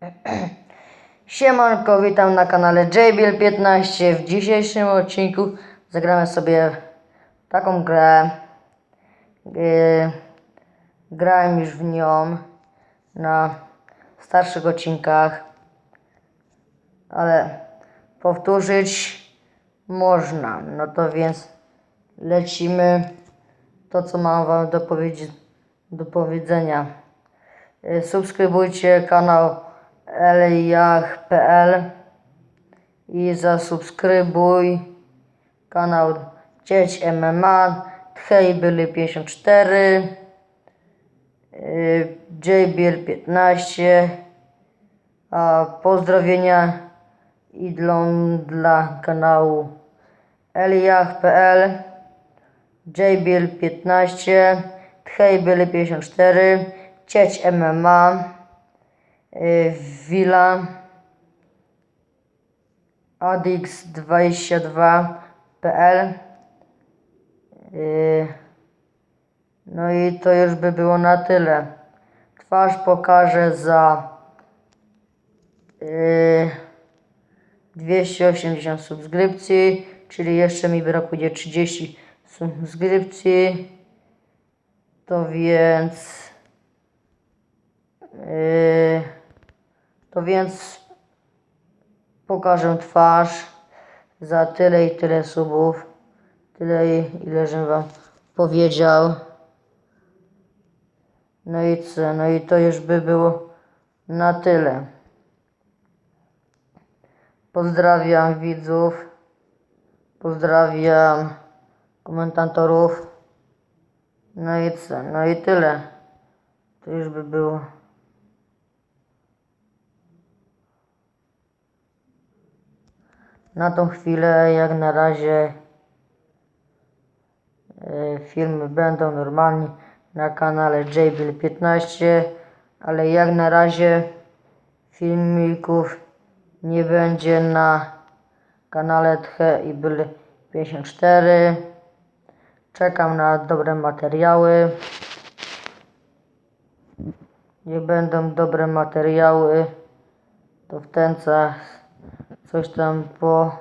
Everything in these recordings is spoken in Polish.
Siemanko, witam na kanale JBL15. W dzisiejszym odcinku zagramy sobie taką grę. Yy, grałem już w nią na starszych odcinkach, ale powtórzyć można. No to więc lecimy to, co mam Wam do, powiedzi- do powiedzenia. Y, Subskrybujcie kanał eliach.pl i zasubskrybuj kanał Cieć MMA Tchej byli 54 y, JBL 15 a pozdrowienia idą dla kanału eliach.pl JBL 15 Tchej byli 54 Cieć MMA Villa adix22.pl y, No i to już by było na tyle. Twarz pokażę za y, 280 subskrypcji, czyli jeszcze mi brakuje 30 subskrypcji. To więc Yy, to więc pokażę twarz za tyle i tyle subów. Tyle ile żem wam powiedział. No i co? No i to już by było na tyle. Pozdrawiam widzów. Pozdrawiam komentatorów. No i co? No i tyle. To już by było. Na tą chwilę, jak na razie, e, filmy będą normalnie na kanale JBL15, ale jak na razie filmików nie będzie na kanale Tche i Byl 54. Czekam na dobre materiały. Nie będą dobre materiały, to w tęcach coś tam po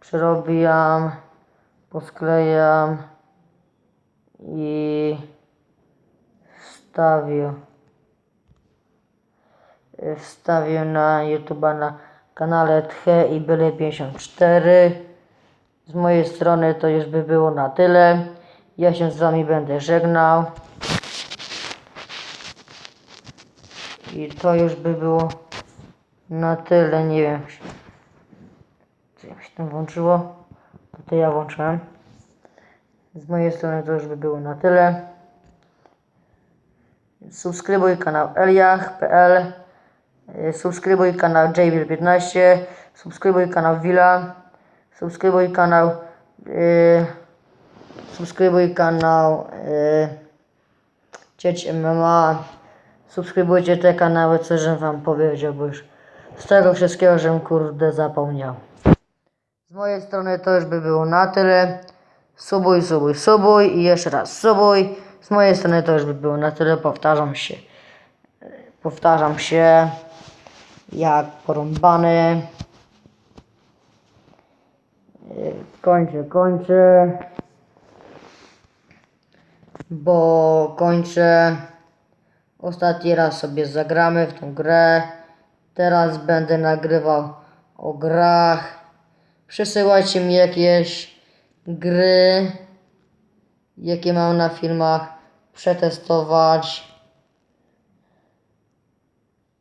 przerobiam, posklejam i wstawię. Wstawię na YouTube'a na kanale Tche i Byle 54. Z mojej strony to już by było na tyle. Ja się z wami będę żegnał. I to już by było na tyle. Nie wiem, co jak się tam włączyło. To, to ja włączyłem. Z mojej strony to już by było na tyle. Subskrybuj kanał eliach.pl y, Subskrybuj kanał JBL15 Subskrybuj kanał Villa Subskrybuj kanał y, Subskrybuj kanał y, Cieć MMA Subskrybujcie te kanały, co żem wam powiedział, bo już z tego wszystkiego, żem kurde zapomniał. Z mojej strony to już by było na tyle. Subuj, subuj, subuj i jeszcze raz subuj. Z mojej strony to już by było na tyle. Powtarzam się. Powtarzam się jak porąbany. Kończę, kończę. Bo kończę. Ostatni raz sobie zagramy w tą grę. Teraz będę nagrywał o grach. Przesyłajcie mi jakieś gry, jakie mam na filmach przetestować.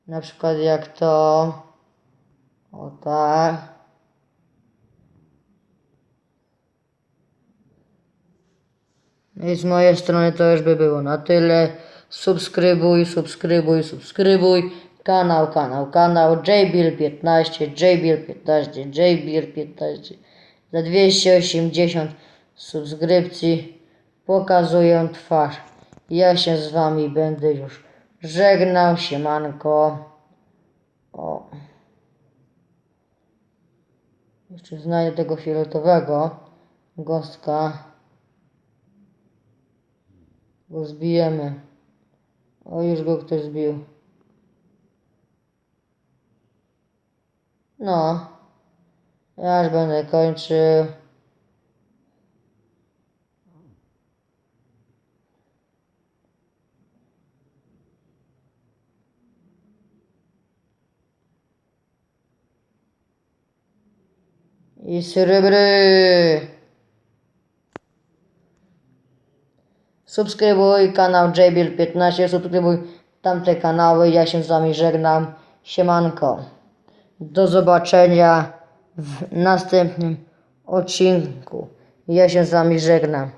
Na przykład jak to. O tak. No i z mojej strony to już by było na tyle. Subskrybuj, subskrybuj, subskrybuj. Kanał, kanał, kanał. JBL15, JBL15, JBL15. Za 280 subskrypcji pokazuję twarz. Ja się z wami będę już żegnał. Siemanko. O. Jeszcze znajdę tego fioletowego gostka. Go zbijemy. O, już go ktoś zbił. No. Ja już będę kończył. I srebry. Subskrybuj kanał JBL15, subskrybuj tamte kanały. Ja się z wami żegnam. Siemanko. Do zobaczenia w następnym odcinku. Ja się z wami żegnam.